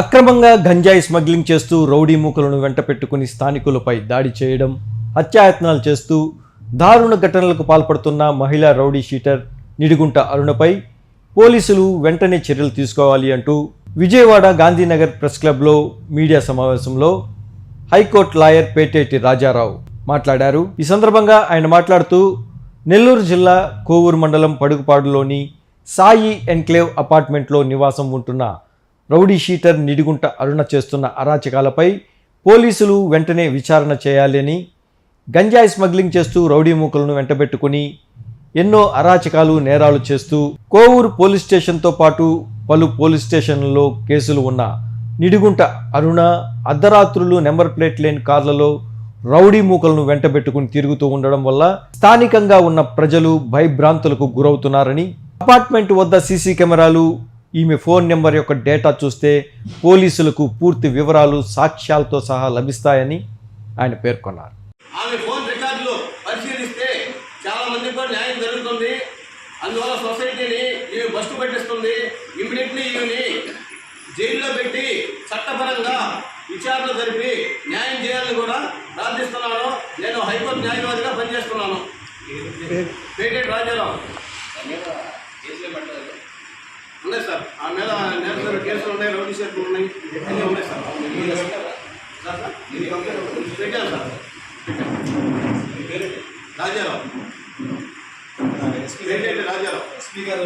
అక్రమంగా గంజాయి స్మగ్లింగ్ చేస్తూ రౌడీ మూకలను వెంట పెట్టుకుని స్థానికులపై దాడి చేయడం హత్యాయత్నాలు చేస్తూ దారుణ ఘటనలకు పాల్పడుతున్న మహిళా రౌడీ షీటర్ నిడిగుంట అరుణపై పోలీసులు వెంటనే చర్యలు తీసుకోవాలి అంటూ విజయవాడ గాంధీనగర్ ప్రెస్ క్లబ్లో మీడియా సమావేశంలో high court lawyer Peteti Rajarao మాట్లాడారు. ఈ సందర్భంగా ఆయన మాట్లాడుతూ నెల్లూరు జిల్లా కోవూరు మండలం పడుగుపాడులోని సాయి ఎన్క్లేవ్ అపార్ట్మెంట్లో నివాసం ఉంటున్న రౌడీ షీటర్ నిడిగుంట అరుణ చేస్తున్న అరాచకాలపై పోలీసులు వెంటనే విచారణ చేయాలని గంజాయి స్మగ్లింగ్ చేస్తూ రౌడీ మూకలను వెంటబెట్టుకుని ఎన్నో అరాచకాలు నేరాలు చేస్తూ కోవూరు పోలీస్ స్టేషన్తో పాటు పలు పోలీస్ స్టేషన్లలో కేసులు ఉన్న నిడిగుంట అరుణ అర్ధరాత్రులు నెంబర్ ప్లేట్ లేని కార్లలో రౌడీ మూకలను వెంటబెట్టుకుని తిరుగుతూ ఉండడం వల్ల స్థానికంగా ఉన్న ప్రజలు భయభ్రాంతులకు గురవుతున్నారని అపార్ట్మెంట్ వద్ద సీసీ కెమెరాలు ఈమె ఫోన్ నెంబర్ యొక్క డేటా చూస్తే పోలీసులకు పూర్తి వివరాలు సాక్ష్యాలతో సహా లభిస్తాయని ఆయన పేర్కొన్నారు. ఆమె ఫోన్ రికార్డులు పరిశీలిస్తే చాలా మందికి కూడా న్యాయం జరుగుతుంది. అందువల్ల సొసైటీని ఈమె బస్సు పెట్టిస్తుంది. ఇమ్మీడియట్లీ ఈమెని జైల్లో పెట్టి చట్టపరంగా విచారణ జరిపి న్యాయం చేయాలని కూడా ప్రార్థిస్తున్నాను. నేను హైకోర్టు న్యాయవాదిగా పనిచేస్తున్నాను. పేటెంట్ రాజారావు. ఉన్నాయి సార్. ఆ మీద నేషనల్ కేసులు ఉన్నాయి రౌడీ షీట్లు ఉన్నాయి. అన్నీ ఉన్నాయి సార్. సార్ సార్ పెట్టాను సార్. రాజారావు. ఏంటంటే రాజారావు. ఎస్పీ గారు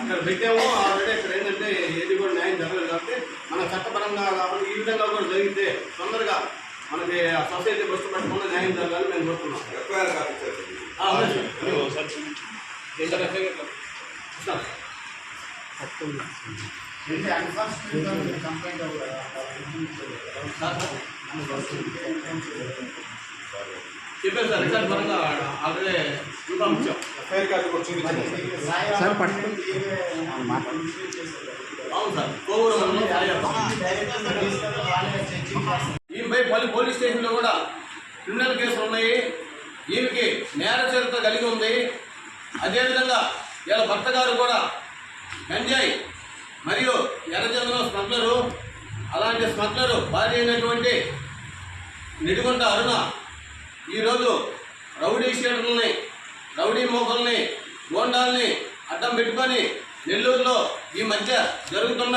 అక్కడ పెట్టాము. ఆల్రెడీ ఇక్కడ ఏంటంటే ఏది కూడా న్యాయం జరగలేదు కాబట్టి మన చట్టపరంగా కాబట్టి ఈ విధంగా కూడా జరిగితే తొందరగా మనకి ఆ సొసైటీ బస్సు పెట్టకుండా న్యాయం జరగాలని మేము కోరుతున్నాం. FIR copy sir. చెప్పారు సార్, సార్. సార్ రికార్డ్ పరంగా ఆల్రెడీ ఇన్ఫార్మ్ ఇచ్చాం ఎఫ్ఐఆర్ కాపీ అవును సార్ ఈమెపై పలు పోలీస్ స్టేషన్లో కూడా క్రిమినల్ కేసులు ఉన్నాయి ఈమెకి నేర చరిత్ర కలిగి ఉంది అదేవిధంగా వీళ్ళ భర్త గారు కూడా గంజాయి మరియు ఎర్రచందనం స్మగ్లరు అలాంటి స్మగ్లరు భార్య అయినటువంటి నిడుగుంట అరుణ ఈరోజు రౌడీ షీటర్లని రౌడీ మోకల్ని గోండాల్ని అడ్డం పెట్టుకొని నెల్లూరులో ఈ మధ్య జరుగుతున్న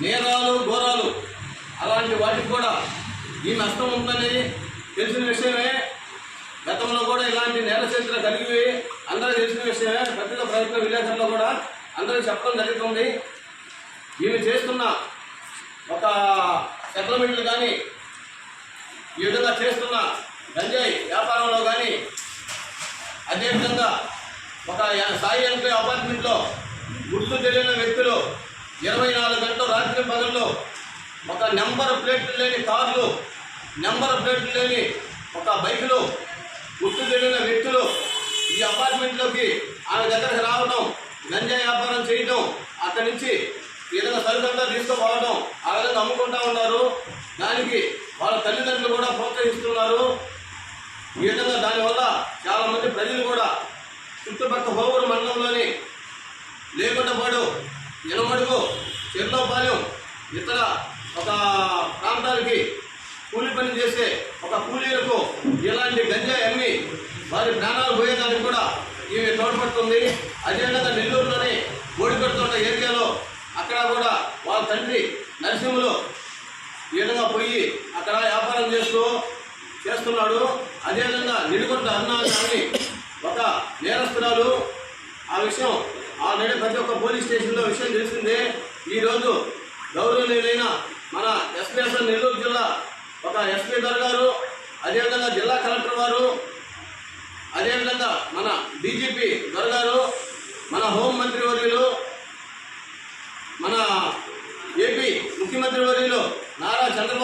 నేరాలు ఘోరాలు అలాంటి వాటికి కూడా ఈ నష్టం ఉందనేది తెలిసిన విషయమే. గతంలో కూడా ఇలాంటి నేర చరిత్ర కలిగి అందరికీ తెలిసిన విషయమే. పత్రిక ప్రభుత్వ విలేకరులో కూడా అందరూ చెప్పడం జరుగుతుంది. ఈమె చేస్తున్న ఒక సెటిల్మెంట్లు కానీ ఈ విధంగా చేస్తున్న గంజాయి వ్యాపారంలో కానీ అదేవిధంగా ఒక సాయి ఎంపీ అపార్ట్మెంట్లో గుర్తు తెలియని వ్యక్తులు ఇరవై నాలుగు గంటలు రాత్రి పగల్లో ఒక నెంబర్ ప్లేట్లు లేని కార్లు నెంబర్ ప్లేట్లు లేని ఒక బైకులు గుర్తు తెలియని వ్యక్తులు అపార్ట్మెంట్లోకి ఆమె దగ్గరకు రావడం గంజా వ్యాపారం చేయడం అక్కడి నుంచి ఏదైనా విధంగా సరుకంతా తీసుకుపోవడం ఆ విధంగా అమ్ముకుంటా ఉన్నారు. దానికి వాళ్ళ తల్లిదండ్రులు కూడా ప్రోత్సహిస్తున్నారు. ఈ విధంగా దానివల్ల చాలామంది ప్రజలు కూడా చుట్టుపక్కల హోవూరు మండలంలోని లేకుంటపాడు ఎనమడుగు చెర్లోపాలెం ఇతర ఒక ప్రాంతాలకి కూలి పని చేసే ఒక కూలీలకు ఇలాంటి గంజాయి అమ్మి వారి ప్రాణాలు పోయేదానికి కూడా ఈమె తోడ్పడుతుంది అదేవిధంగా నెల్లూరులోని ఓడిపెడుతున్న ఏరియాలో అక్కడ కూడా వాళ్ళ తండ్రి నరసింహులు ఈ విధంగా పోయి అక్కడ వ్యాపారం చేస్తూ చేస్తున్నాడు. అదేవిధంగా నిడుకొండ అన్నాన్ని ఒక నేరస్తురాలు. ఆ విషయం ఆ నేడు ప్రతి ఒక్క పోలీస్ స్టేషన్లో విషయం తెలిసిందే. ఈరోజు గౌరవనీయులైన మన ఎస్పీఎస్ఎల్ నెల్లూరు జిల్లా ఒక ఎస్పీ గారు గారు అదేవిధంగా జిల్లా కలెక్టర్ వారు అదేవిధంగా మన డీజీపీ గారు మన హోం మంత్రి వర్యులు